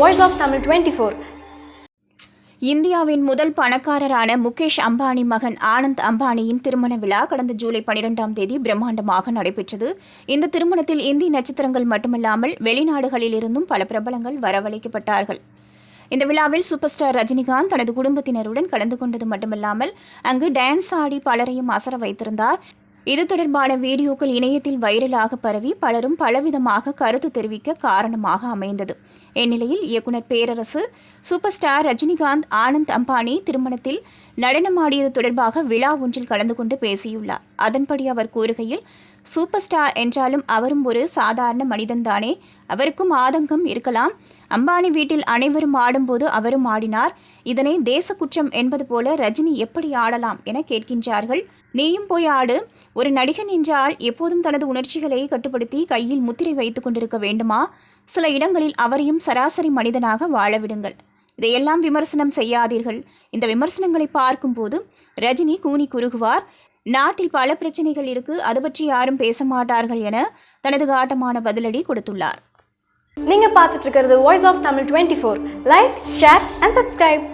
Voice of Tamil twenty four இந்தியாவின் முதல் பணக்காரரான முகேஷ் அம்பானி மகன் ஆனந்த் அம்பானியின் திருமண விழா கடந்த ஜூலை பனிரெண்டாம் தேதி பிரம்மாண்டமாக நடைபெற்றது. இந்த திருமணத்தில் இந்தி நட்சத்திரங்கள் மட்டுமல்லாமல் வெளிநாடுகளிலிருந்தும் பல பிரபலங்கள் வரவழைக்கப்பட்டார்கள். இந்த விழாவில் சூப்பர் ஸ்டார் ரஜினிகாந்த் தனது குடும்பத்தினருடன் கலந்து கொண்டது மட்டுமல்லாமல் அங்கு டான்ஸ் ஆடி பலரையும் அசர வைத்திருந்தார். இது தொடர்பான வீடியோக்கள் இணையத்தில் வைரலாக பரவி பலரும் பலவிதமாக கருத்து தெரிவிக்க காரணமாக அமைந்தது. இந்நிலையில் இயக்குனர் பேரரசு சூப்பர் ஸ்டார் ரஜினிகாந்த் ஆனந்த் அம்பானி திருமணத்தில் நடனமாடியது தொடர்பாக விழா ஒன்றில் கலந்து கொண்டு பேசியுள்ளார். அதன்படி அவர் கூறுகையில் சூப்பர் ஸ்டார் என்றாலும் அவரும் ஒரு சாதாரண மனிதன்தானே அவருக்கும் ஆதங்கம் இருக்கலாம். அம்பானி வீட்டில் அனைவரும் ஆடும்போது அவரும் ஆடினார். இதனை தேச குற்றம் என்பது போல ரஜினி எப்படி ஆடலாம் என கேட்கின்றார்கள். நீயும் போய் ஆடு. ஒரு நடிகன் என்றால் எப்போதும் தனது உணர்ச்சிகளை கட்டுப்படுத்தி கையில் முத்திரை வைத்துக் கொண்டிருக்க வேண்டுமா? சில இடங்களில் அவரையும் சராசரி மனிதனாக வாழவிடுங்கள் இதையெல்லாம் விமர்சனம் செய்யாதீர்கள். இந்த விமர்சனங்களை பார்க்கும்போது ரஜினி கூனி குறுகுவார். நாட்டில் பல பிரச்சனைகள் இருக்கு அது பற்றி யாரும் பேச மாட்டார்கள் என தனது காட்டமான பதிலடி கொடுத்துள்ளார். நீங்க பார்த்துட்டு இருக்கிறது voice of Tamil twenty four like share and subscribe